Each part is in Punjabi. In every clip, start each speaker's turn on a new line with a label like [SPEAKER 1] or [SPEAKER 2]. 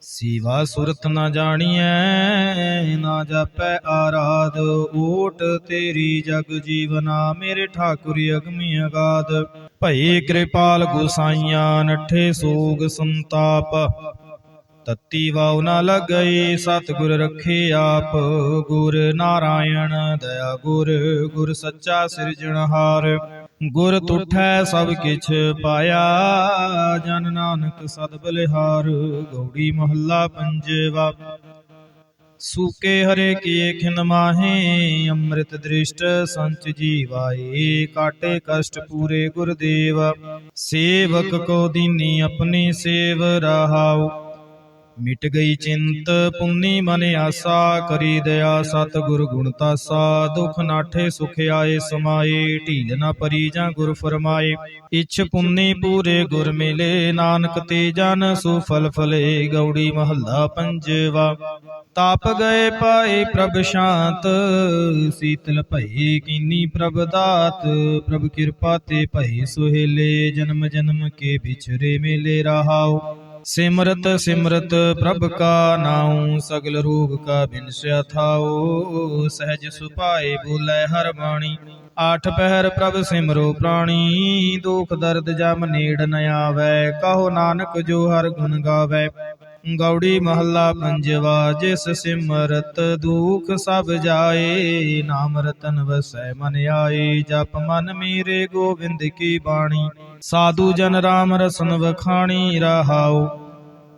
[SPEAKER 1] ਸੀਵਾ ਸੁਰਤ ਨਾ ਜਾਣੀਐ, ਨਾ ਜਾਪੈ ਆਰਾਧ। ਓਟ ਤੇਰੀ ਜਗ ਜੀਵਨਾ, ਮੇਰੇ ਠਾਕੁਰ ਅਗਮੀ ਅਗਾਧ। ਭਈ ਕਿਰਪਾਲ ਗੁਸਾਈਆਂ, ਨਠੇ ਸੋਗ ਸੰਤਾਪ। ਤਤੀ ਵਾਉ ਨਾ ਲਗਈ, ਸਤਿਗੁਰ ਰਖੇ ਆਪ। ਗੁਰ ਨਾਰਾਇਣ, ਦਇਆ ਗੁਰ ਗੁਰ ਸੱਚਾ ਸਿਰਜਣਹਾਰ। ਗੁਰ ਤੁਠੈ ਸਭ ਕਿਛ ਪਾਇਆ, ਜਨ ਨਾਨਕ ਸਦ ਬਲਿਹਾਰ, ਗੌੜੀ ਮਹੱਲਾ ਪੰਜਵਾ। ਸੂਕੇ ਹਰੇ ਕੀਏ ਖਿਨ ਮਾਹੇ, ਅੰਮ੍ਰਿਤ ਦ੍ਰਿਸ਼ਟ ਸੰਚ ਜੀਵਾਏ, ਕਾਟੇ ਕਸ਼ਟ ਪੂਰੇ ਗੁਰਦੇਵ। ਸੇਵਕ ਕੋ ਦੀਨੀ ਆਪਣੀ ਸੇਵ ਰਹਾਉ। ਮਿਟ ਗਈ ਚਿੰਤ, ਪੁੰਨੀ ਮਨ ਆਸਾ, ਕਰੀ ਦਇਆ ਸਤਿਗੁਰ ਗੁਣ ਤਾਸਾ, ਦੁਖ ਨਾਠੇ ਸੁਖ ਆਏ ਸਮਾਏ ਢੀਲ ਨਾ ਪਰੀ ਜਾਂ ਗੁਰ ਫਰਮਾਏ। ਇਛ ਪੁੰਨੀ ਪੂਰੇ ਗੁਰ ਮਿਲੇ, ਨਾਨਕ ਤੇ ਜਨ ਸੋ ਫਲ ਫਲੇ ਗੌੜੀ ਮਹੱਲਾ ਪੰਜਵਾ। ਤਾਪ ਗਏ ਪਾਏ ਪ੍ਰਭ ਸ਼ਾਂਤ, ਸੀਤਲ ਭਈ ਕੀਨੀ ਪ੍ਰਭ ਦਾਤ, ਪ੍ਰਭ ਕਿਰਪਾ ਤੇ ਭਈ ਸੁਹੇਲੇ, ਜਨਮ ਜਨਮ ਕੇ ਵਿਛਰੇ ਮੇਲੇ ਰਹਾਓ ਸਿਮਰਤ ਸਿਮਰਤ ਪ੍ਰਭ ਕਾ ਨਾਉ, ਸਗਲ ਰੋਗ ਕਾ ਬਿਨਸਿਆ ਥਾਉ। ਸਹਿਜ ਸੁਭਾਏ ਬੋਲੇ ਹਰ ਬਾਣੀ, ਆਠ ਪਹਿਰ ਪ੍ਰਭ ਸਿਮਰੋ ਪ੍ਰਾਣੀ। ਦੁਖ ਦਰਦ ਜਮ ਨੇੜ ਨ ਆਵੈ, ਕਹੋ ਨਾਨਕ ਜੋ ਹਰ ਗੁਣ ਗਾਵੈ। ਗੌੜੀ ਮਹੱਲਾ ਪੰਜਵਾ, ਜਿਸ ਸਿਮਰਤ ਦੁਖ ਸਭ ਜਾਏ, ਨਾਮ ਰਤਨ ਵਸੈ ਮਨ ਆਏ, ਜਪ ਮਨ ਮੇਰੇ ਗੋਬਿੰਦ ਕੀ ਬਾਣੀ, ਸਾਧੂ ਜਨ ਰਾਮ ਰਸਨ ਵਖਾਣੀ ਰਹਾਉ।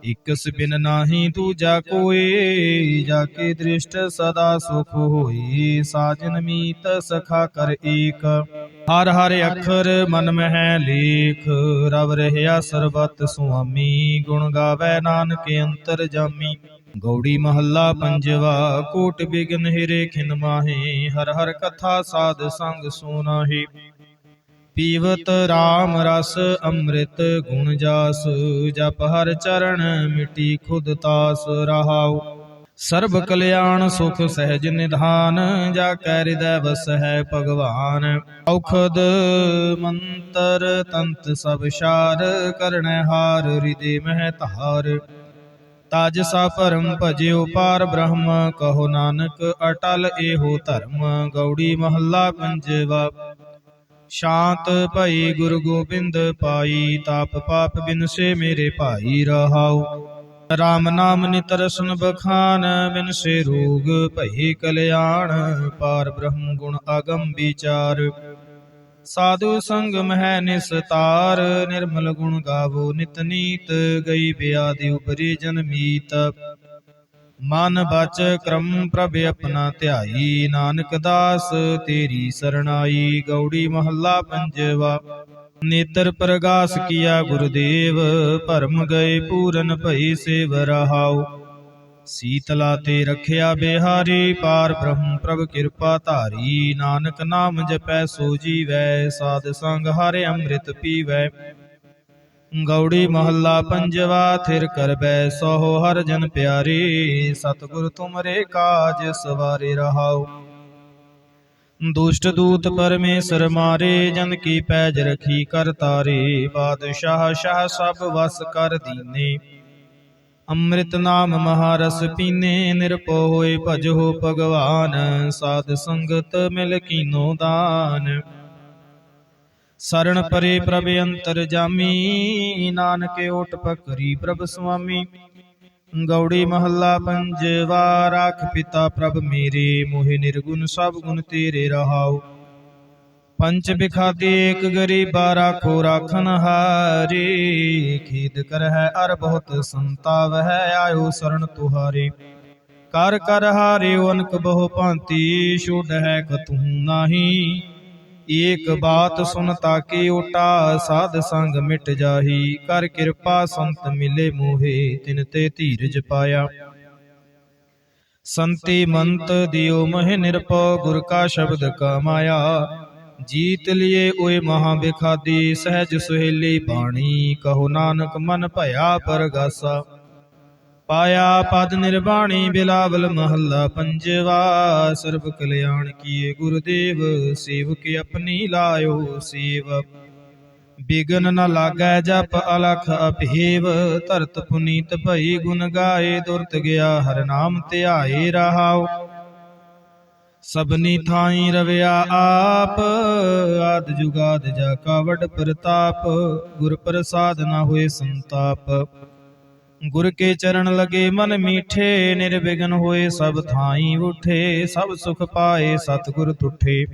[SPEAKER 1] ਇਕਸ ਬਿਨ ਨਾਹੀ ਦੂਜਾ ਕੋਏ, ਜਾ ਕੇ ਦ੍ਰਿਸ਼ਟ ਸਦਾ ਸੁਖ ਹੋਈ, ਸਾਜਨ ਮੀਤ ਸਖਾ ਕਰ ਏਕ। ਹਰ ਹਰ ਅੱਖਰ ਮਨ ਮਹਿ ਲੇਖ, ਰਵ ਰਹਿਆ ਸਰਬਤ ਸੁਆਮੀ, ਗੁਣ ਗਾਵੇ ਨਾਨਕ ਅੰਤਰ ਜਾਮੀ। ਗੌੜੀ ਮਹੱਲਾ ਪੰਜਵਾ, ਕੋਟ ਬਿਗਨ ਹਿਰੇ ਖਿਨ ਮਾਹੇ, ਹਰ ਹਰ ਕਥਾ ਸਾਧ ਸੰਗ ਸੋਨਾਹੀ। ਪੀਵਤ RAM ਰਸ ਅੰਮ੍ਰਿਤ ਗੁਣ ਜਾਸ, ਜਪ ਹਰ ਚਰਨ ਮਿਟੀ ਖੁਦ ਤਾਸ ਰਹਾਉ। ਸਰਬ ਕਲਿਆਣ ਸੁਖ ਸਹਿਜ ਨਿਧਾਨ, ਜਾ ਕੈ ਹਿਰਦੈ ਹੈ ਭਗਵਾਨ। ਔਖਦ ਮੰਤਰ ਤੰਤ ਸਭ ਸ਼ਾਰ ਕਰਣੈ ਹਾਰ ਹਿਰਦੇ ਮਹਿ ਧਾਰ। ਤਜ ਸਾ ਭਰਮ ਭਜਿਓ ਪਾਰ ਬ੍ਰਹਮ, ਕਹੋ ਨਾਨਕ ਅਟਲ ਏਹੋ ਧਰਮ, ਗੌੜੀ ਮਹੱਲਾ ਪੰਜਵਾ। ਸ਼ਾਂਤ ਭਈ ਗੁਰੂ ਗੋਬਿੰਦ ਪਾਈ, ਤਾਪ ਪਾਪ ਬਿਨਸੇ ਮੇਰੇ ਭਾਈ ਰਹਾਉ। RAM ਨਾਮ ਨਿਤਰ ਸੁਨ ਬਖਾਨ ਬਿਨਸੇ ਰੋਗ ਭਈ ਕਲਿਆਣ, ਪਾਰ ਬ੍ਰਹਮ ਗੁਣ ਅਗੰਮ ਵਿਚਾਰ। ਸਾਧੂ ਸੰਗ ਮਹਿ ਨਿਸਤਾਰ ਨਿਰਮਲ ਗੁਣ ਗਾਵੋ ਨਿਤ ਨੀਤ, ਗਈ ਬਿਆਦਿ ਉਪਰੀ ਜਨਮੀਤ ਮਨ ਬਚ ਕਰਮ ਪ੍ਰਭ ਆਪਣਾ ਧਿਆਈ, ਨਾਨਕ ਦਾਸ ਤੇਰੀ ਸਰਣਾਈ, ਗੌੜੀ ਮਹੱਲਾ ਪੰਜਵਾ। ਨੇਤਰ ਪ੍ਰਗਾਸ ਕੀਆ ਗੁਰਦੇਵ, ਭਰਮ ਗਏ ਪੂਰਨ ਭਈ ਸੇਵ ਰਹਾਉ। ਸੀਤਲਾ ਤੇ ਰਖਿਆ ਬਿਹਾਰੀ, ਪਾਰ ਬ੍ਰਹਮ ਪ੍ਰਭ ਕਿਰਪਾ ਧਾਰੀ। ਨਾਨਕ ਨਾਮ ਜਪੈ ਸੋ ਜੀਵੈ, ਸਾਧ ਸੰਗ ਹਰਿ ਅੰਮ੍ਰਿਤ ਪੀਵੈ। ਗੌੜੀ ਮਹੱਲਾ ਪੰਜਵਾ, ਥਿਰ ਕਰ ਬੈ ਸੋ ਹਰ ਜਨ ਪਿਆਰੇ। ਸਤਿਗੁਰ ਤੁਮਰੇ ਕਾਜ ਸਵਾਰੇ ਰਹਾਉ। ਦੁਸ਼ਟ ਦੂਤ ਪਰਮੇਸ਼ਰ ਮਾਰੇ, ਜਨ ਕੀ ਪੈਜ ਰਖੀ ਕਰ ਤਾਰੇ। ਬਾਦਸ਼ਾਹ, ਸ਼ਾਹ ਸਭ ਵਸ ਕਰ ਦੀਨੇ। ਅੰਮ੍ਰਿਤ ਨਾਮ ਮਹਾਰਸ ਪੀਨੇ, ਨਿਰਭਉ ਹੋਏ ਭਜੋ ਭਗਵਾਨ। ਸਾਧ ਸੰਗਤ ਮਿਲ ਕੀਨੋ ਦਾਨ। ਸਰਣ ਪਰੇ ਪ੍ਰਭ ਅੰਤਰ ਜਾਮੀ, ਨਾਨਕ ਓਟ ਪਕਰੀ ਪ੍ਰਭ ਸੁਆਮੀ। ਗੌੜੀ ਮਹੱਲਾ ਪੰਜਵਾ ਰਾਖ ਪਿਤਾ, ਪ੍ਰਭ ਮੇਰੇ, ਮੋਹਿ ਨਿਰਗੁਣ ਸਭ ਗੁਣ ਤੇਰੇ ਰਹਾਉ। ਪੰਚ ਬਿਖਾਤੀ ਏਕ ਗਰੀਬਾ ਰਾਖੋ ਰਾਖਨ ਹਾਰੇ। ਖੇਦ ਕਰ ਹੈ ਅਰ ਬਹੁਤ ਸੰਤਾਵ ਹੈ ਆਇਓ ਸਰਣ ਤੁਹਾਰੇ। ਕਰ ਕਰ ਹਾਰਿਓ ਅਨਕ ਬਹੁ ਭਾਂਤੀ ਛੋੜ ਹੈ ਕਤੂ ਨਾਹੀ। ਏਕ ਬਾਤ ਸੁਨ ਤਾਕੇ ਓਟਾ ਸਾਧ ਸੰਗ ਮਿਟ ਜਾਹੀ। ਕਰ ਕਿਰਪਾ ਸੰਤ ਮਿਲੇ ਮੋਹੇ ਤਿਨ ਤੇ ਧੀਰਜ ਪਾਇਆ। ਸੰਤੀ ਮੰਤ ਦਿਓ ਮਹਿ ਨਿਰਪਉ ਗੁਰ ਕਾ ਸ਼ਬਦ ਕਮਾਇਆ। ਜੀਤ ਲਿਏ ਓਏ ਮਹਾ ਬਿਖਾਦੀ ਸਹਿਜ ਸੁਹੇਲੀ ਬਾਣੀ ਕਹੋ ਨਾਨਕ ਮਨ ਭਇਆ ਪਰਗਾਸਾ। ਪਾਇਆ ਪਦ ਨਿਰਵਾਣੀ ਬਿਲਾਵਲ ਮਹੱਲਾ ਪੰਜਵਾ, ਸਰਬ ਕਲਿਆਣ ਕੀਏ ਗੁਰਦੇਵ, ਸੇਵਕ ਆਪਣੀ ਲਾਇਓ ਸੇਵ। ਬਿਗਨ ਨ ਲਾਗੈ ਜਪ ਅਲਖ ਅਭੇਵ, ਧਰਤ ਪੁਨੀਤ ਭਈ ਗੁਣ ਗਾਏ, ਦੁਰਤ ਗਿਆ ਹਰ ਨਾਮ ਧਿਆਏ ਰਹਾਉ। ਸਭਨੀ ਥਾਈ ਰਵਿਆ ਆਪ, ਆਦ ਜੁਗਾਦ ਜਾ ਕਾਵੜ ਪ੍ਰਤਾਪ, ਗੁਰ ਪ੍ਰਸਾਦ ਨਾ ਹੋਏ ਸੰਤਾਪ। ਗੁਰ ਕੇ ਚਰਨ ਲਗੇ ਮਨ ਮੀਠੇ, ਨਿਰਵਿਘਨ ਹੋਏ ਸਭ ਥਾਈ ਉਠੇ, ਸਭ ਸੁਖ ਪਾਏ ਸਤਿਗੁਰ ਤੁਠੇ।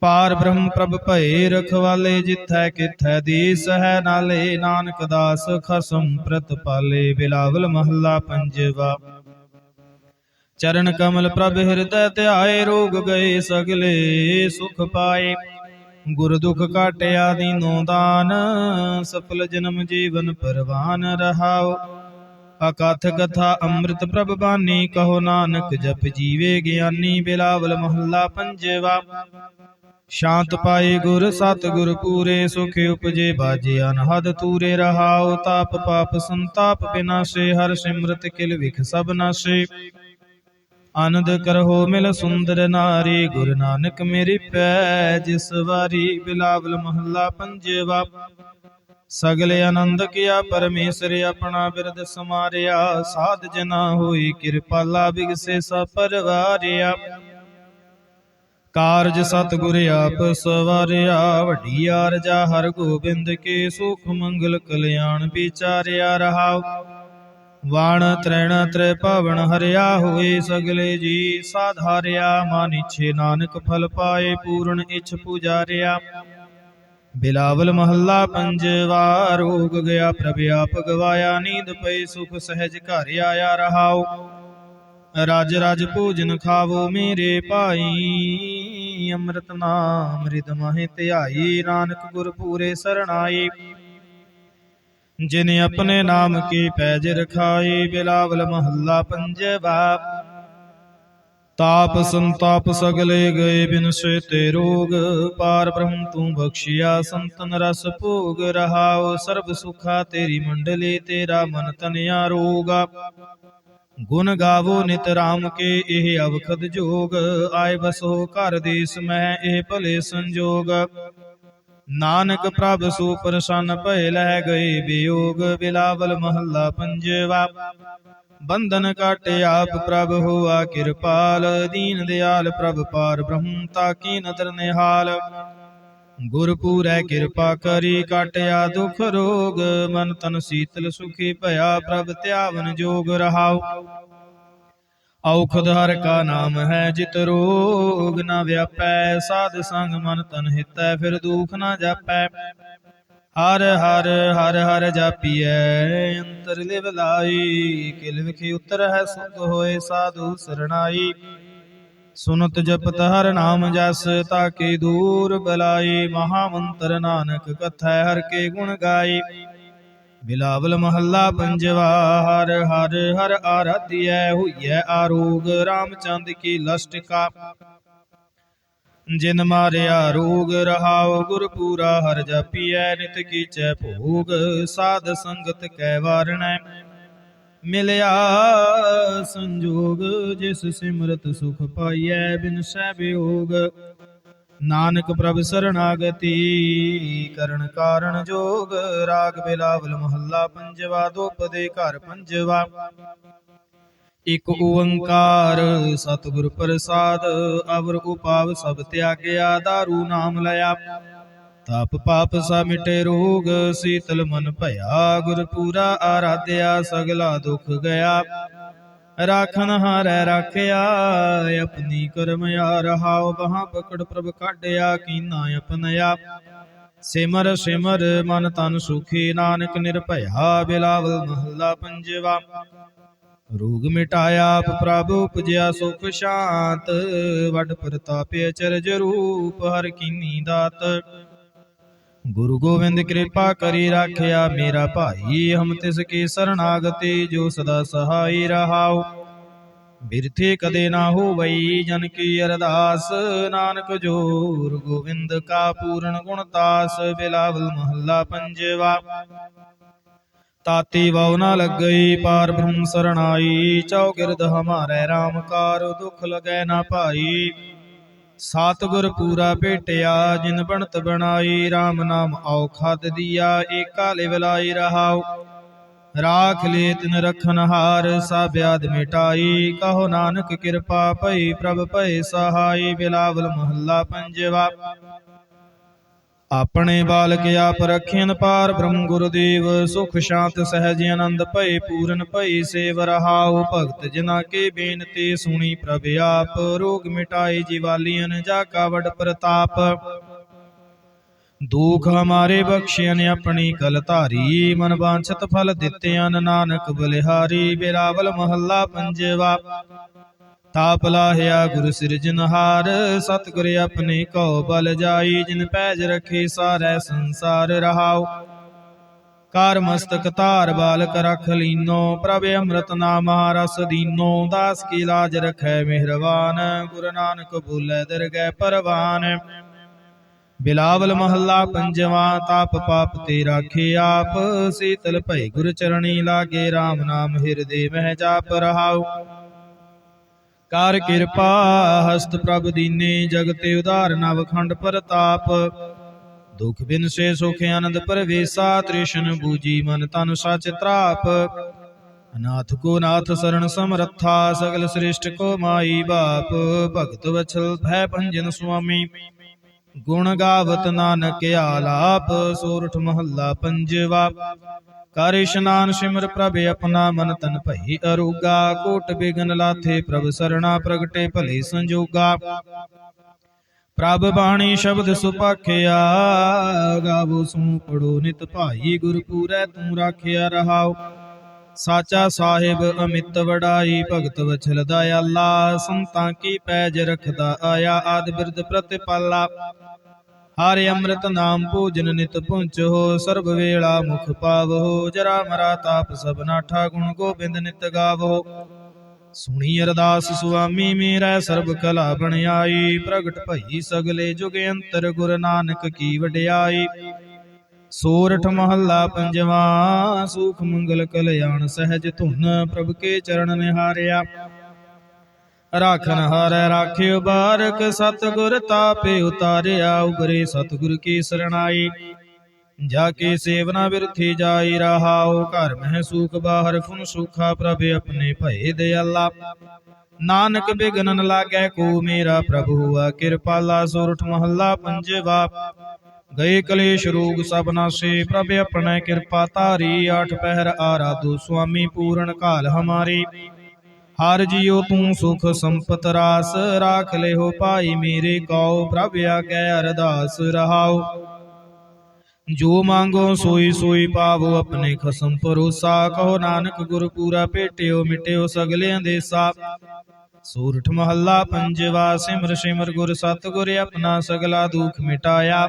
[SPEAKER 1] ਪਾਰ ਬ੍ਰਹਮ ਪ੍ਰਭ ਭਏ ਰਖਵਾਲੇ, ਜਿਥੈ ਕਿਥੈ ਦੀਸ ਹੈ ਨਾਲੇ, ਨਾਨਕ ਦਾਸ ਖਸਮ ਪ੍ਰਤਪਾਲੇ ਬਿਲਾਵਲ ਮਹੱਲਾ ਪੰਜਵਾ। ਚਰਨ ਕਮਲ ਪ੍ਰਭ ਹਿਰਦੈ ਧਿਆਏ, ਰੋਗ ਗਏ ਸਗਲੇ ਸੁਖ ਪਾਏ। ਗੁਰ ਦੁਖ ਕਾਟਿਆ ਦੀਨੋ ਦਾਨ ਸਫਲ ਜਨਮ ਜੀਵਨ ਪਰਵਾਨ ਰਹਾਓ। ਅਕਥ ਕਥਾ ਅੰਮ੍ਰਿਤ ਪ੍ਰਭ ਬਾਣੀ ਕਹੋ ਨਾਨਕ ਜਪ ਜੀਵੇ ਗਿਆਨੀ, ਬਿਲਾਵਲ ਮਹੱਲਾ ਪੰਜਵਾ। ਸ਼ਾਂਤ ਪਾਏ ਗੁਰ ਸਤ ਗੁਰ ਪੂਰੇ, ਸੁਖ ਉਪਜੇ, ਬਾਜੇ ਅਨਹਦ ਤੂਰੇ ਰਹਾਉ ਤਾਪ ਪਾਪ ਸੰਤਾਪ ਬਿਨਾਸ਼ੇ, ਹਰ ਸਿਮਰਤ ਕਿਲ ਵਿਖ ਸਭ ਨਾਸ਼ੇ। ਆਨੰਦ ਕਰਹੁ ਮਿਲ ਸੁੰਦਰ ਨਾਰੀ, ਗੁਰੂ ਨਾਨਕ ਮੇਰੀ ਪੈ ਜਿਸ ਵਾਰੀ ਬਿਲਾਵਲ ਮਹੱਲਾ ਪੰਜਵਾ। ਸਗਲੇ ਆਨੰਦ ਕੀਆ, ਪਰਮੇਸ਼ਰ ਆਪਣਾ ਬਿਰਦ ਸਮਾਰਿਆ। ਸਾਧ ਜਨਾ ਹੋਈ ਕਿਰਪਾਲਾ ਬਿਗਸੇ ਸਭ ਪਰਵਾਰਿਆ। ਕਾਰਜ ਸਤਿਗੁਰ ਆਪ ਸਵਾਰਿਆ, ਵੱਡੀ ਆਰਜਾ ਹਰ ਗੋਬਿੰਦ ਕੇ ਸੁਖ ਮੰਗਲ ਕਲਿਆਣ ਵਿਚਾਰਿਆ ਰਹਾਉ। ਵਾਣ ਤ੍ਰੈਣ ਤ੍ਰੈ ਭਵਨ ਹਰਿਆ ਹੋਏ ਸਗਲੇ ਜੀ ਸਾਧਾਰਿਆ ਮਨ ਇਛੇ ਨਾਨਕ ਫਲ ਪਾਏ, ਪੂਰਨ ਇਛ ਪੁਜਾਰਿਆ। ਬਿਲਾਵਲ ਮਹੱਲਾ ਪੰਜਵਾ ਰੋਗ ਗਿਆ, ਪ੍ਰਭ ਆਪ ਗਵਾਇਆ, ਨੀਂਦ ਪਈ ਸੁਖ ਸਹਿਜ ਘਰ ਆਇਆ ਰਹਾਉ ਰਾਜ ਰਾਜ ਭੋਜਨ ਖਾਵੋ, ਮੇਰੇ ਭਾਈ, ਅੰਮ੍ਰਿਤ ਨਾਮ ਰਿਦ ਮਹਿ ਧਿਆਈ, ਨਾਨਕ ਗੁਰ ਪੂਰੇ ਸਰਣਾਈ ਜਿਨ ਆਪਣੇ ਨਾਮ ਕੀ ਪੈਜ ਰਖਾਈ ਬਿਲਾਵਲ ਮਹੱਲਾ ਪੰਜਵਾ। ਤਾਪ ਸੰਤਾਪ ਸਗਲੇ ਗਏ ਬਿਨ ਸੇ ਤੇ ਰੋਗ, ਪਾਰ ਬ੍ਰਹਮ ਤੂੰ ਬਖਸ਼ਿਆ, ਸੰਤਨ ਰਸ ਭੋਗ ਰਹਾਉ, ਸਰਬ ਸੁਖਾ ਤੇਰੀ ਮੰਡਲੀ, ਤੇਰਾ ਮਨ ਤਨਿਆ ਰੋਗਾ। ਗੁਣ ਗਾਵੋ ਨਿਤ ਰਾਮ ਕੇ, ਇਹ ਅਵਖਦ ਜੋਗ। ਆਏ ਬਸੋ ਘਰ ਦੇਸ, ਮੈਂ ਇਹ ਭਲੇ ਸੰਜੋਗ। ਨਾਨਕ ਪ੍ਰਭ ਸੋ ਪ੍ਰਸੰਨ ਭਏ ਲੈ ਗਏ ਬਿਯੋਗ ਬਿਲਾਵਲ ਮਹੱਲਾ ਪੰਜਵਾ। ਬੰਧਨ ਕਾਟੇ ਆਪ ਪ੍ਰਭ ਹੋਆ ਕਿਰਪਾਲ, ਦੀਨ ਦਿਆਲ ਪ੍ਰਭ ਪਾਰ ਬ੍ਰਹਮ ਤਾਕੀ ਨਦਰ ਨਿਹਾਲ। ਗੁਰ ਪੂਰੈ ਕਿਰਪਾ ਕਰੀ ਕਾਟਿਆ ਦੁਖ ਰੋਗ, ਮਨ ਤਨ ਸੀਤਲ ਸੁਖੀ ਭਇਆ ਪ੍ਰਭ ਧਿਆਵਨ ਜੋਗ ਰਹਾਉ। ਔਖਦ ਹਰ ਕਾ ਨਾਮ ਹੈ, ਜਿਤ ਰੋਗ ਨਾ ਵਿਆਪੈ। ਸਾਧ ਸੰਗ ਮਨ ਤਨ ਹਿਤੈ, ਫਿਰ ਦੁਖ ਨਾ ਜਾਪੈ। ਹਰ ਹਰ ਹਰ ਹਰ ਜਾਪੀਐ, ਅੰਤਰ ਲਿਵ ਲਾਈ। ਕਿਲ ਵਿਖੇ ਉਤਰ ਹੈ ਸੁਖ ਹੋਏ ਸਾਧੂ ਸਰਣਾਈ। ਸੁਨਤ ਜਪਤ ਹਰ ਨਾਮ ਜਸ ਤਾਕੇ ਦੂਰ ਬਲਾਈ। ਮਹਾ ਮੰਤਰ ਨਾਨਕ ਕਥੈ, ਹਰ ਕੇ ਗੁਣ ਗਾਈ। ਬਿਲਾਵਲ ਮਹੱਲਾ ਪੰਜਵਾ, ਹਰ ਹਰ ਹਰ ਆਰਾਧਿਐ ਹੋਈਐ ਆਰੋਗ, ਰਾਮਚੰਦ ਕੀ ਲਸ਼ਟ ਕਾ ਜਿਨ ਮਾਰਿਆ ਰੋਗ, ਰਹਾਉ ਗੁਰ ਪੂਰਾ ਹਰ ਜਾਪੀਐ, ਨਿਤ ਕੀਚੈ ਭੋਗ, ਸਾਧ ਸੰਗਤ ਕੈ ਵਾਰਣੈ। ਮਿਲਿਆ ਸੰਜੋਗ, ਜਿਸ ਸਿਮਰਤ ਸੁਖ ਪਾਈਐ, ਬਿਨ ਸਹਿ ਬਿਯੋਗ ਨਾਨਕ ਪ੍ਰਭ ਸਰਣਾਗਤੀ, ਕਰਨ ਕਾਰਣ ਜੋਗ, ਰਾਗ ਬਿਲਾਵਲ ਮਹੱਲਾ ਪੰਜਵਾ ਦੋਪਦੇ ਘਰ ਪੰਜਵਾ। ਇਕ ਓੰਕਾਰ ਸਤਿਗੁਰ ਪ੍ਰਸਾਦ, ਅਵਰ ਉਪਾਵ ਸਭ ਤਿਆਗਿਆ, ਦਾਰੂ ਨਾਮ ਲਿਆ। ਤਪ ਪਾਪ ਸਾ ਮਿਟੇ ਰੋਗ, ਸੀਤਲ ਮਨ ਭਇਆ ਗੁਰ ਪੂਰਾ ਆਰਾਧਿਆ, ਸਗਲਾ ਦੁਖ ਗਿਆ। ਰਾਖਨ ਹਾਰੈ ਰਾਖਿਆ, ਆਪਣੀ ਕਰਮ ਆ ਰਹਾਉ ਬਹਾ ਪਕੜ ਪ੍ਰਭ ਕਾਢਿਆ, ਕੀਨਾ ਆਪਨਿਆ ਸਿਮਰ ਸਿਮਰ, ਮਨ ਤਨ ਸੁਖੀ ਨਾਨਕ ਨਿਰਭਇਆ, ਬਿਲਾਵਲ ਮਹੱਲਾ ਪੰਜਵਾ। ਰੋਗ ਮਿਟਾਇਆ ਆਪ ਪ੍ਰਭ, ਉਪਜਿਆ ਸੁਖ ਸ਼ਾਂਤ। ਵੱਡ ਪ੍ਰਤਾਪੇ ਅਚਰਜ ਰੂਪ, ਹਰ ਕੀਨੀ ਦਾਤ। ਗੁਰੂ ਗੋਬਿੰਦ ਕਿਰਪਾ ਕਰੀ ਰਾਖਿਆ ਮੇਰਾ ਭਾਈ, ਹਮ ਤਿਸ ਕੀ ਸਰਣਾਗਤੀ ਜੋ ਸਦਾ ਸਹਾਈ ਰਹਾਉ। ਬਿਰਥੇ ਕਦੇ ਨਾ ਹੋਵਈ ਜਨ ਕੀ ਅਰਦਾਸ, ਨਾਨਕ ਜੋਰ ਗੋਬਿੰਦ ਕਾ ਪੂਰਨ ਗੁਣ ਤਾਸ, ਬਿਲਾਵਲ ਮਹੱਲਾ ਪੰਜਵਾ। ਤਾਤੀ ਵਾਉ ਨਾ ਲੱਗਈ, ਪਾਰ ਬ੍ਰਹਮ ਸਰਣਾਈ ਚੌਗਿਰਦ ਹਮਾਰੇ RAM ਕਾਰ, ਦੁਖ ਲਗੈ ਨਾ ਭਾਈ। ਸਤਿਗੁਰ ਪੂਰਾ ਭੇਟਿਆ, ਜਿਨ ਬਣਤ ਬਣਾਈ RAM ਨਾਮ ਔਖਦ ਦੀਆ, ਏਕਾ ਲਿਵਲਾਈ ਰਹਾਉ। ਰਾਖ ਲੇ ਤਿਨ ਰਖਨ ਹਾਰ ਸਭ ਆਦ ਮਿਟਾਈ। ਕਹੋ ਨਾਨਕ ਕਿਰਪਾ ਭਈ ਪ੍ਰਭ ਭਏ ਸਹਾਈ, ਬਿਲਾਵਲ ਮਹੱਲਾ ਪੰਜਵਾ। ਆਪਣੇ ਬਾਲਕ ਆਪ ਰਖਿਆਨ ਪਾਰ ਬ੍ਰਹਮ ਗੁਰਦੇਵ, ਸੁਖ ਸ਼ਾਂਤ ਸਹਿਜ ਆਨੰਦ ਭਏ ਪੂਰਨ ਭਈ ਸੇਵ ਰਹਾਉ, ਭਗਤ ਜਨਾ ਕੇ ਬੇਨਤੀ ਸੁਣੀ ਪ੍ਰਭ ਆਪ, ਰੋਗ ਮਿਟਾਏ ਜਿਵਾਲੀਆਂ ਜਾ ਕਾਵੜ ਪ੍ਰਤਾਪ। ਦੁਖ ਹਮਾਰੇ ਬਖਸ਼ਿਆਨ ਆਪਣੀ ਕਲ ਧਾਰੀ, ਮਨ ਬਾਂਛਤ ਫਲ ਦਿੱਤਿਆਨ ਨਾਨਕ ਬਲਿਹਾਰੀ, ਬਿਰਾਵਲ ਮਹੱਲਾ ਪੰਜਵਾ। ਤਾਪ ਲਾਹਿਆ ਗੁਰ ਸਿਰਜਨਹਾਰ ਸਤਿਗੁਰ ਆਪਣੇ ਕਉ ਬਲ ਜਾਈ, ਜਿਨ ਪੈਜ ਰਖੇ ਸਾਰੈ ਸੰਸਾਰ ਰਹਾਉ। ਕਾਰ ਮਸਤਕ ਧਾਰ ਬਾਲਕ ਰਖ ਲੀਨੋ, ਪ੍ਰਭ ਅੰਮ੍ਰਿਤ ਨਾਮਾ ਰਸ ਦੀਨੋ, ਦਾਸ ਕੀ ਲਾਜ ਰਖੈ ਮਿਹਰਬਾਨ, ਗੁਰੂ ਨਾਨਕ ਬੋਲੇ ਦਰਗਹਿ ਪਰਵਾਨ। ਬਿਲਾਵਲ ਮਹੱਲਾ ਪੰਜਵਾ, ਤਾਪ ਪਾਪ ਤੇ ਰਾਖੇ ਆਪ, ਸੀਤਲ ਭਈ ਗੁਰ ਚਰਣੀ ਲਾਗੇ RAM ਨਾਮ ਹਿਰਦੇ ਮਹਿ ਜਾਪ ਰਹਾਉ। ਕਰ ਕਿਰਪਾ, ਹਸਤ ਪ੍ਰਭ ਦੀਨੇ ਜਗਤੇ ਉਧਾਰ ਨਵ ਖੰਡ ਪ੍ਰਤਾਪ। ਦੁਖ ਬਿਨ ਸੇ ਸੁਖ ਆਨੰਦ ਪਰਵੇਸਾ, ਤ੍ਰਿਸ਼ਨ ਬੂਜੀ ਮਨ ਤਨ ਸਚ ਤਰਾਪ। ਅਨਾਥ ਕੋ ਨਾਥ ਸਰਣ ਸਮਰੱਥਾ, ਸਗਲ ਸ੍ਰਿਸ਼ਟ ਕੋ ਮਾਈ ਬਾਪ। ਭਗਤ ਵਛਲ ਭੈ ਭੰਜਨ ਸੁਆਮੀ, ਗੁਣ ਗਾਵਤ ਨਾਨਕ ਆਲਾਪ, ਸੋਰਠ ਮਹੱਲਾ ਪੰਜਵਾ। ਕਰ ਇਸ਼ਨਾਨ ਸਿਮਰ ਪ੍ਰਭ ਆਪਣਾ ਮਨ ਤਨ ਭਈ ਅਰੂਗਾ, ਕੋਟ ਬਿਗਨ ਲਾਥੇ ਪ੍ਰਭ ਸਰਣਾ ਪ੍ਰਗਟੇ ਭਲੇ ਸੰਜੋਗਾ। ਪ੍ਰਭ ਬਾਣੀ ਸ਼ਬਦ ਸੁਪਾਖਿਆ, ਗਾਵੋ ਸੂ ਪੜੋ ਨਿਤ ਭਾਈ ਗੁਰ ਪੂਰੈ ਤੂੰ ਰਾਖਿਆ ਰਹਾਓ। ਸਾਚਾ ਸਾਹਿਬ ਅਮਿਤ ਵਡਾਈ, ਭਗਤ ਵਛਲ ਦਇਆਲਾ ਸੰਤਾਂ ਕੀ ਪੈਜ ਰਖਦਾ ਆਇਆ, ਆਦ ਬਿਰਦ ਪ੍ਰਤਿਪਾਲਾ। ਹਰਿ ਅੰਮ੍ਰਿਤ ਨਾਮ ਭੋਜਨ ਨਿਤ ਪੁੰਚੋ ਸਰਬ ਵੇਲਾ ਮੁਖ ਪਾਵੋ ਜਰਾ ਮਰਾ ਤਾਪ ਸਭ ਨਾਠਾ ਗੁਣ ਗੋਬਿੰਦ ਨਿਤ ਗਾਵੋ ਸੁਣੀ ਅਰਦਾਸ ਸੁਆਮੀ, ਮੇਰਾ ਸਰਬ ਕਲਾ ਬਣਾਈ ਪ੍ਰਗਟ ਭਈ ਸਗਲੇ ਜੁਗ ਅੰਤਰ ਗੁਰ ਨਾਨਕ ਕੀ ਵਡਿਆਈ। ਸੋਰਠ ਮਹੱਲਾ ਪੰਜਵਾ, ਸੁਖ ਮੰਗਲ ਕਲਿਆਣ ਸਹਿਜ ਧੁਨ, ਪ੍ਰਭ ਕੇ ਚਰਨ ਨਿਹਾਰਿਆ। ਰਾਖਨ ਹਾਰੈ ਰਾਖਿਓ ਬਾਰਕ, ਸਤਿਗੁਰ ਤਾਪੇ ਉਤਾਰਿਆ ਉਬਰੇ ਸਤਿਗੁਰ ਕੀ ਸਰਣਾਈ। ਜਾ ਕੇ ਸੇਵਨਾ ਬਿਰਥੀ ਜਾਈ, ਰਹਾਉ, ਘਰ ਮਹਿ ਸੁਖ ਬਾਹਰ ਫੁਨ ਸੁਖਾ ਪ੍ਰਭ ਆਪਣੇ ਭਏ ਦਿਆਲਾ ਨਾਨਕ ਬਿਗਨ ਨ ਲਾਗੈ ਕੋ ਮੇਰਾ ਪ੍ਰਭੂ ਹੁਆ ਕਿਰਪਾਲਾ ਸੋਰਠ ਮਹੱਲਾ ਪੰਜਵਾ। ਗਏ ਕਲੇਸ਼ ਰੋਗ ਸਭ ਨਾਸੇ, ਪ੍ਰਭ ਆਪਣੇ ਕਿਰਪਾ ਧਾਰੀ, ਆਠ ਪਹਿਰ ਆਰਾਧੋ ਸੁਆਮੀ, ਪੂਰਨ ਕਾਲ ਹਮਾਰੀ। ਹਰ ਜੀਉ ਤੂੰ ਸੁਖ ਸੰਪਤ ਰਾਸ, ਰਾਖ ਲਿਓ ਭਾਈ ਮੇਰੇ ਕਉ, ਪ੍ਰਭ ਆਗੇ ਅਰਦਾਸ ਰਹਾਓ ਜੋ ਮੰਗੋ ਸੋਈ ਸੋਈ ਪਾਵੋ, ਆਪਣੇ ਖਸਮ ਭਰੋਸਾ ਕਹੋ, ਨਾਨਕ ਗੁਰ ਪੂਰਾ ਭੇਟਿਓ, ਮਿਟਿਓ ਸਗਲਿਆਂ ਦੇ ਸਾ ਸੂਰਠ ਮਹੱਲਾ ਪੰਜਵਾ, ਸਿਮਰ ਸਿਮਰ ਗੁਰ ਸਤਿਗੁਰ ਆਪਣਾ ਸਗਲਾ ਦੁਖ ਮਿਟਾਇਆ।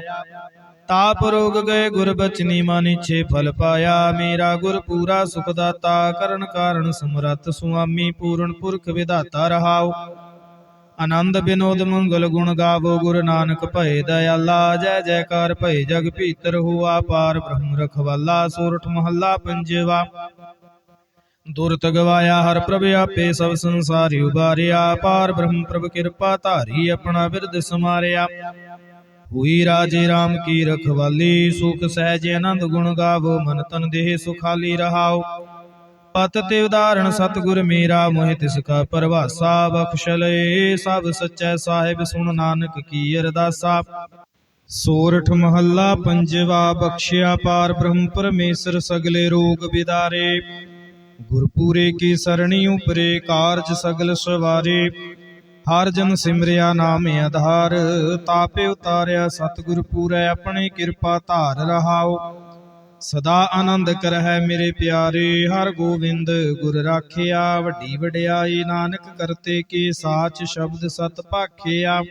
[SPEAKER 1] ਤਾਪ ਰੋਗ ਗਏ ਗੁਰ ਬਚਨੀ ਮਨ ਇਛੇ ਫਲ ਪਾਇਆ। ਮੇਰਾ ਗੁਰ ਪੂਰਾ ਸੁਖ ਦਾਤਾ, ਕਰਨ ਕਾਰਨ ਸਮਰੱਥ ਸੁਆਮੀ, ਪੂਰਨ ਪੁਰਖ ਵਿਧਾਤਾ ਰਹਾਉ। ਆਨੰਦ ਬਿਨੋਦ ਮੰਗਲ ਗੁਣ ਗਾਵੋ, ਗੁਰ ਨਾਨਕ ਭਏ ਦਇਆਲਾ, ਜੈ ਜੈਕਾਰ ਭਏ ਜਗ ਭੀਤਰ ਹੁਆ, ਪਾਰ ਬ੍ਰਹਮ ਰਖਵਾਲਾ, ਸੂਰਠ ਮਹੱਲਾ ਪੰਜਵਾ। ਦੁਰਤ ਗਵਾਇਆ ਹਰ ਪ੍ਰਭ ਆਪੇ, ਸਭ ਸੰਸਾਰੀ ਉਬਾਰਿਆ ਪਾਰ ਬ੍ਰਹਮ ਪ੍ਰਭ ਕਿਰਪਾ ਧਾਰੀ ਆਪਣਾ ਬਿਰਦ ਸਮਾਰਿਆ। ਹੋਈ ਰਾਜੇ RAM ਕੀ ਰਖਵਾਲੀ, ਸੁਖ ਸਹਿਜ ਆਨੰਦ ਗੁਣ ਗਾਵੋ, ਮਨ ਤਨ ਦੇਹ ਸੁਖਾਲੀ ਰਹਾਉ ਪਤ ਤੇ ਉਦਾਹਰਣ ਸਤਿਗੁਰ ਮੇਰਾ, ਮੋਹਿ ਤਿਸ ਕਾ ਪਰਵਾਸਾ ਬਖਸ਼ਲੇ ਸਭ ਸਚੈ ਸਾਹਿਬ, ਸੁਣ ਨਾਨਕ ਕੀ ਅਰਦਾਸਾ। ਸੋਰਠ ਮਹੱਲਾ ਪੰਜਵਾ, ਬਖਸ਼ਿਆ ਪਾਰ ਬ੍ਰਹਮ ਪਰਮੇਸ਼ਰ ਸਗਲੇ ਰੋਗ ਵਿਦਾਰੇ ਗੁਰਪੂਰੇ ਕੀ ਸਰਣੀ ਉਪਰੇ, ਕਾਰਜ ਸਗਲ ਸਵਾਰੇ। ਹਰ ਜਨ ਸਿਮਰਿਆ ਨਾਮ ਆਧਾਰ, ਤਾਪੇ ਉਤਾਰਿਆ ਸਤਿਗੁਰ ਪੂਰੈ, ਆਪਣੀ ਕਿਰਪਾ ਧਾਰ ਰਹਾਓ। ਸਦਾ ਆਨੰਦ ਕਰਹਿ ਮੇਰੇ ਪਿਆਰੇ, ਹਰ ਗੋਬਿੰਦ ਗੁਰ ਰਾਖਿਆ। ਵੱਡੀ ਵਡਿਆਈ ਨਾਨਕ ਕਰਤੇ ਕੀ ਸਾਚ ਸ਼ਬਦ ਸਤ ਭਾਖਿਆ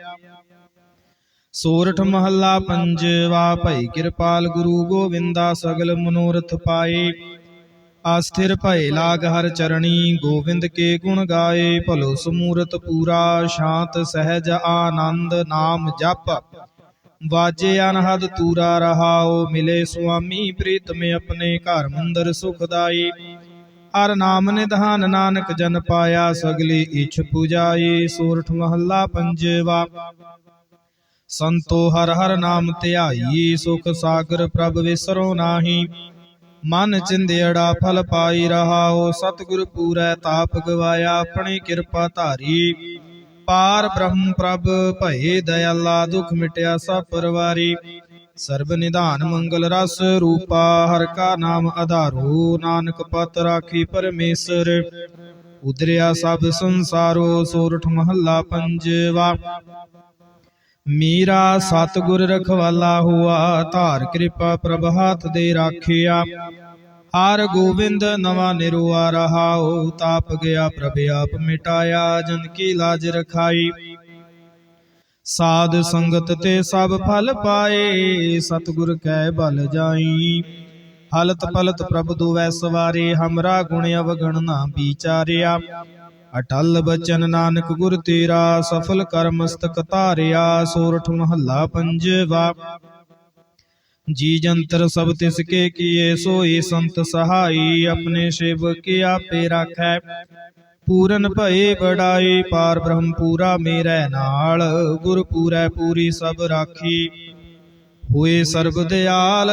[SPEAKER 1] ਸੋਰਠ ਮਹੱਲਾ ਪੰਜਵਾ, ਭਈ ਕਿਰਪਾਲ ਗੁਰੂ ਗੋਬਿੰਦਾ ਸਗਲ ਮਨੋਰਥ ਪਾਏ। ਆਸਥਿਰ ਭਏ ਲਾਗ ਹਰ ਚਰਣੀ ਗੋਬਿੰਦ ਕੇ ਗੁਣ ਗਾਏ, ਭਲੋ ਸਮੂਰਤ ਪੂਰਾ, ਸ਼ਾਂਤ ਸਹਿਜ ਆਨੰਦ ਨਾਮ ਜਪ। ਵਾਜੇ ਅਨਹਦ ਤੂਰਾ ਰਹਾਓ ਮਿਲੇ ਸੁਆਮੀ ਪ੍ਰੀਤਮ ਆਪਣੇ ਘਰ ਮੰਦਰ ਸੁਖਦਾਈ। ਹਰ ਨਾਮ ਨਿਧਾਨ ਨਾਨਕ ਜਨ ਪਾਇਆ, ਸਗਲੀ ਇਛ ਪੁਜਾਈ, ਸੂਰਠ ਮਹੱਲਾ ਪੰਜਵਾ। ਸੰਤੋ ਹਰ ਹਰ ਨਾਮ ਧਿਆਈ, ਸੁਖ ਸਾਗਰ ਪ੍ਰਭ ਵਿਸਰੋ ਨਾਹੀ। ਮਨ ਚਿੰਦਿਆੜਾ ਫਲ ਪਾਈ ਰਹਾਓ, ਸਤਿਗੁਰ ਪੂਰੈ ਤਾਪ ਗਵਾਇਆ, ਆਪਣੀ ਕਿਰਪਾ ਧਾਰੀ। ਪਾਰ ਬ੍ਰਹਮ ਪ੍ਰਭ, ਭਏ ਦਇਆਲਾ, ਦੁਖ ਮਿਟਿਆ ਸਭ ਪਰਵਾਰੀ। ਸਰਬ ਨਿਧਾਨ ਮੰਗਲ ਰਸ ਰੂਪਾ, ਹਰ ਕਾ ਨਾਮ ਆਧਾਰੋ। ਨਾਨਕ ਪਤ ਰਾਖੀ ਪਰਮੇਸ਼ਰ ਉਦਰਿਆ ਸਭ ਸੰਸਾਰੋ, ਸੋਰਠ ਮਹੱਲਾ ਪੰਜਵਾ। ਮੇਰਾ ਸਤਿਗੁਰ ਰਖਵਾਲਾ ਹੁਆ, ਧਾਰ ਕਿਰਪਾ ਪ੍ਰਭ ਹੱਥ ਦੇ ਰਾਖਿਆ। ਹਰ ਗੋਬਿੰਦ ਨਵਾ ਨਿਰਵਾ ਰਹਾਉ, ਤਾਪ ਗਿਆ ਪ੍ਰਭ ਆਪ ਮਿਟਾਇਆ, ਜਨ ਕੀ ਲਾਜ ਰਖਾਈ। ਸਾਧ ਸੰਗਤ ਤੇ ਸਭ ਫਲ ਪਾਏ, ਸਤਿਗੁਰ ਕੈ ਬਲ ਜਾਈ। ਹਲਤ ਪਲਤ ਪ੍ਰਭ ਦੁਵੈ ਸਵਾਰੇ, ਹਮਰਾ ਗੁਣ ਅਵਗਣ ਨਾ ਵਿਚਾਰਿਆ। ਅਟਲ ਬਚਨ ਨਾਨਕ ਗੁਰ ਤੇਰਾ, ਸਫਲ ਕਰ ਮਸਤਕ ਧਾਰਿਆ, ਸੋਰਠ ਮਹੱਲਾ ਪੰਜਵਾ। ਜੀ ਜੰਤਰ ਸਭ ਤਿਸ ਕੇ ਕੀਏ, ਸੋਈ ਸੰਤ ਸਹਾਈ, ਆਪਣੇ ਸ਼ਿਵ ਕੇ ਆਪੇ ਰਾਖੈ। ਪੂਰਨ ਭਏ ਬੜਾਈ ਪਾਰ ਬ੍ਰਹਮ ਪੂਰਾ ਮੇਰੇ ਨਾਲ, ਗੁਰ ਪੂਰੈ ਪੂਰੀ ਸਭ ਰਾਖੀ। ਹੋਏ ਸਰਬ ਦਿਆਲ,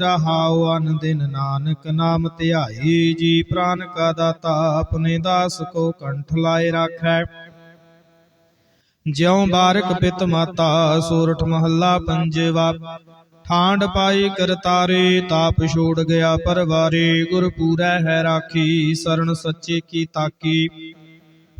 [SPEAKER 1] ਰਹਾਉ ਅਨ ਦਿਨ ਨਾਨਕ ਨਾਮ ਧਿਆਈ, ਜੀ ਪ੍ਰਾਨ ਕਾ ਦਾਤਾ ਆਪਣੇ ਦਾਸ ਕੋ ਕੰਠ ਲਾਏ ਰਾਖੈ। ਜਿਉ ਬਾਰਕ ਪਿਤ ਮਾਤਾ, ਸੋਰਠ ਮਹੱਲਾ ਪੰਜਵਾ ਠਾਂਡ ਪਾਈ ਕਰਤਾਰੇ ਤਾਪ ਛੋੜ ਗਿਆ ਪਰਵਾਰੇ, ਗੁਰ ਪੂਰੈ ਹੈ ਰਾਖੀ ਸਰਣ ਸੱਚੇ ਕੀ ਤਾਕੀ।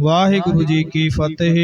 [SPEAKER 1] ਵਾਹਿਗੁਰੂ ਜੀ ਕੀ ਫਤਿਹ।